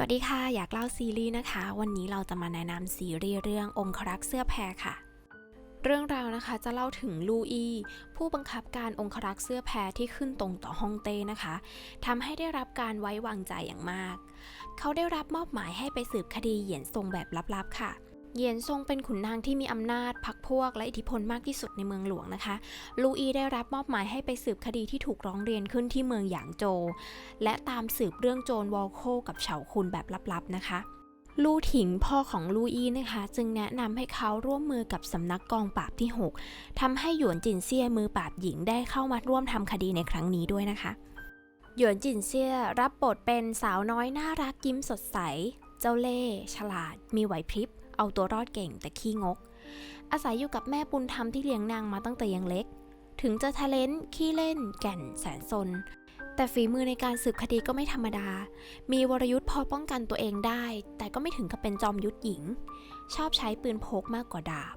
สวัสดีค่ะ อยากเล่าซีรีส์นะคะ วันนี้เราจะมาแนะนำซีรีส์เรื่ององครักษ์เสื้อแพรค่ะ เรื่องราวนะคะจะเล่าถึงลูอีผู้บังคับการองครักษ์เสื้อแพรที่ขึ้นตรงต่อฮ่องเต้นะคะทำให้ได้รับการไว้วางใจอย่างมาก เขาได้รับมอบหมายให้ไปสืบคดีเหยียนซงแบบลับๆค่ะ เยียนซงเป็นขุนนางที่มีอำนาจพักพวกและอิทธิพลมากที่สุดในเมืองหลวงนะคะ ลูอีได้รับมอบหมายให้ไปสืบคดีที่ถูกร้องเรียนขึ้นที่เมืองหยางโจ และตามสืบเรื่องโจรวอลโคกับเฉาคุนแบบลับๆนะคะลู่ถิงพ่อของลูอี้นะคะ จึงแนะนำให้เขาร่วมมือกับสำนักกองปราบที่ 6ทำให้หยวนจินเซียมือปราบหญิงได้เข้ามาร่วมทำคดีในครั้งนี้ด้วยนะคะ หยวนจินเซี่ยรับบทเป็นสาวน้อยน่ารักยิ้มสดใส เจ้าเล่ห์ฉลาด มีไหวพริบ เอาตัวรอดเก่งแต่ขี้งก อาศัยอยู่กับแม่ปุณธรรมที่เลี้ยงนางมาตั้งแต่ยังเล็ก ถึงจะทะเลนขี้เล่น แก่นแสนซน แต่ฝีมือในการสืบคดีก็ไม่ธรรมดา มีวรยุทธ์พอป้องกันตัวเองได้ แต่ก็ไม่ถึงกับเป็นจอมยุทธหญิง ชอบใช้ปืนพกมากกว่าดาบ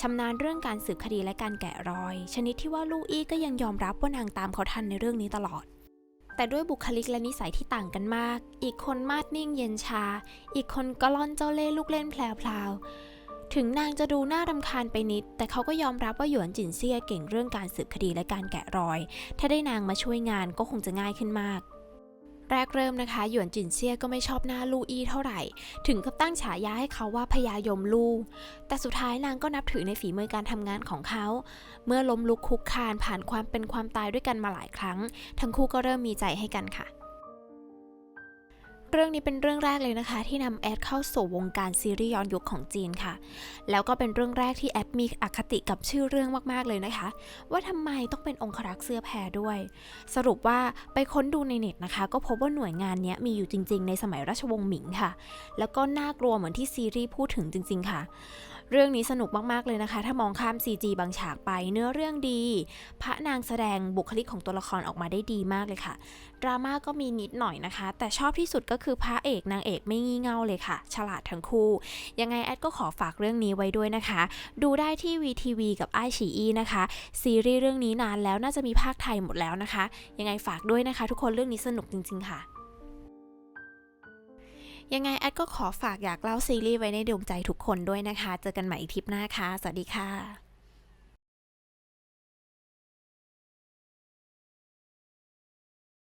ชำนาญเรื่องการสืบคดีและการแกะรอย ชนิดที่ว่าลูอี้ก็ยังยอมรับว่านางตามเขาทันในเรื่องนี้ตลอด แต่ด้วยบุคลิกและนิสัยที่ต่างกันมาก อีกคนมาดนิ่งเย็นชา อีกคนก็ล่อนเจ้าเล่ห์ลูกเล่นแพลวๆ ถึงนางจะดูน่ารำคาญไปนิด แต่เขาก็ยอมรับว่าหยวนจินเซียเก่งเรื่องการสืบคดีและการแกะรอย ถ้าได้นางมาช่วยงานก็คงจะง่ายขึ้นมาก แรกเริ่มนะคะหยวนจินเซี่ยก็ไม่ชอบหน้าลู่อี้เท่าไหร่ ถึงกับตั้งฉายาให้เขาว่าพญายมลู่แต่สุดท้ายนางก็นับถือในฝีมือการทำงานของเขา เมื่อล้มลุกคุกคานผ่านความเป็นความตายด้วยกันมาหลายครั้ง ทั้งคู่ก็เริ่มมีใจให้กันค่ะ เรื่องนี้เป็นเรื่องแรกเลยนะคะ ที่นำแอดเข้าสู่วงการซีรีส์ย้อนยุคของจีนค่ะ แล้วก็เป็นเรื่องแรกที่แอดมีอคติกับชื่อเรื่องมากๆเลยนะคะ ว่าทำไมต้องเป็นองครักษ์เสื้อแพรด้วย สรุปว่าไปค้นดูในเน็ตนะคะ ก็พบว่าหน่วยงานนี้มีอยู่จริง ๆ ในสมัยราชวงศ์หมิงค่ะ แล้วก็น่ากลัวเหมือนที่ซีรีส์พูดถึงจริง ๆ ค่ะ เรื่องนี้สนุกมากๆเลยนะคะ ถ้ามองข้าม CG บางฉากไป เนื้อเรื่องดี พระนางแสดงบุคลิกของตัวละครออกมาได้ดีมากเลยค่ะดราม่าก็มีนิดหน่อยนะคะ แต่ชอบที่สุดก็็คือพระเอกนางเอกไม่งี่เง่าเลยค่ะ ฉลาดทั้งคู่ ยังไงแอดก็ขอฝากเรื่องนี้ไว้ด้วยนะคะ ดูได้ที่ VTV กับไอฉีอีนะคะ ซีรีส์เรื่องนี้นานแล้วน่าจะมีภาคไทยหมดแล้วนะคะ ยังไงฝากด้วยนะคะ ทุกคนเรื่องนี้สนุกจริง ๆ ค่ะยังไงแอดก็ขอฝากอยากเล่าซีรีส์ไว้ในดวงใจทุกคนด้วยนะคะ เจอกันใหม่อีกทิปหน้าค่ะ สวัสดีค่ะ